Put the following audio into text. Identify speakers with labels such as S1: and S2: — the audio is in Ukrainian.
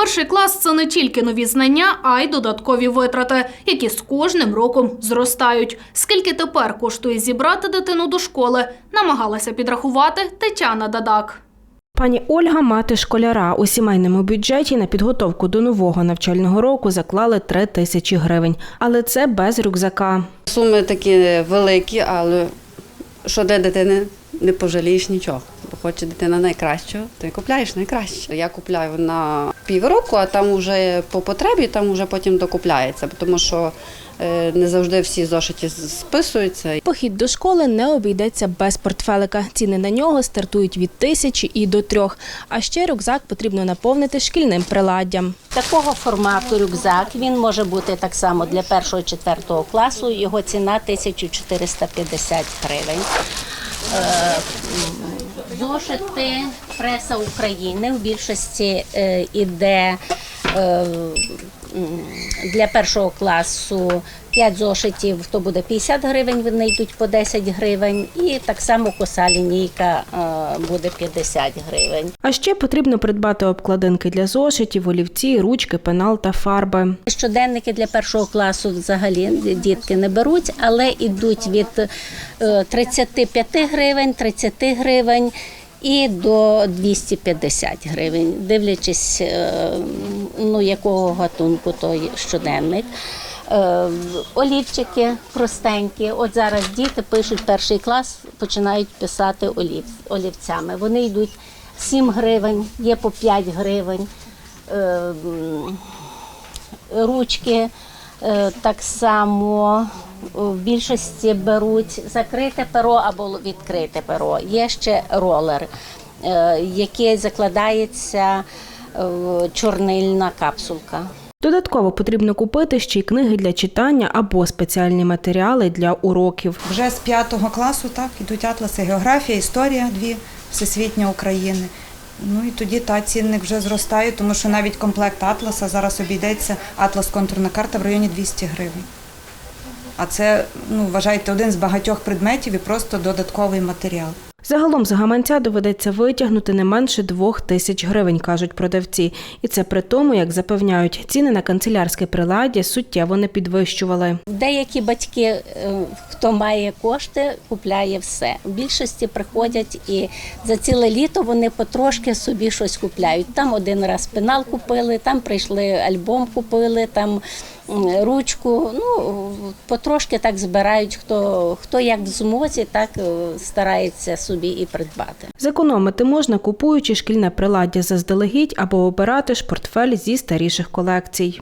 S1: Перший клас це не тільки нові знання, а й додаткові витрати, які з кожним роком зростають. Скільки тепер коштує зібрати дитину до школи, намагалася підрахувати Тетяна Дадак.
S2: Пані Ольга, мати школяра, у сімейному бюджеті на підготовку до нового навчального року заклали 3 тисячі гривень, але це без рюкзака.
S3: Суми такі великі, але що для дитини не пожалієш нічого. Бо хоче дитина найкращого, то й купляєш найкраще. Я купляю на півроку, а там вже по потребі, там вже потім докупляється, тому що е, не завжди всі зошиті списуються.
S2: Похід до школи не обійдеться без портфелика. Ціни на нього стартують від тисячі і до трьох. А ще рюкзак потрібно наповнити шкільним приладдям.
S4: Такого формату рюкзак він може бути так само для першого четвертого класу. Його ціна 1450 гривень. Зошити преса України в більшості е, іде е, для першого класу 5 зошитів, то буде 50 гривень, вони йдуть по 10 гривень. І так само коса лінійка е, буде 50 гривень.
S2: А ще потрібно придбати обкладинки для зошитів, олівці, ручки, пенал та фарби.
S4: Щоденники для першого класу взагалі дітки не беруть, але йдуть від е, 35 гривень, 30 гривень і до 250 гривень, дивлячись, е, ну, якого гатунку той щоденник. Е, Олівчики простенькі. От зараз діти пишуть перший клас, починають писати олів, олівцями. Вони йдуть 7 гривень, є по 5 гривень. Е, ручки так само в більшості беруть закрите перо або відкрите перо. Є ще ролер, е, який закладається в чорнильна капсулка.
S2: Додатково потрібно купити ще й книги для читання або спеціальні матеріали для уроків.
S5: Вже з п'ятого класу так ідуть атласи географія, історія, дві всесвітня України. Ну і тоді та цінник вже зростає, тому що навіть комплект атласа зараз обійдеться атлас контурна карта в районі 200 гривень. А це, ну, вважайте, один з багатьох предметів і просто додатковий матеріал.
S2: Загалом з гаманця доведеться витягнути не менше двох тисяч гривень, кажуть продавці. І це при тому, як запевняють, ціни на канцелярське приладдя суттєво не підвищували.
S4: Деякі батьки, е, хто має кошти, купляє все. В більшості приходять і за ціле літо вони потрошки собі щось купляють. Там один раз пенал купили, там прийшли альбом купили, там ручку. Ну потрошки так збирають. Хто хто як в змозі, так е, старається собі і придбати.
S2: Зекономити можна, купуючи шкільне приладдя заздалегідь або обирати ж портфель зі старіших колекцій.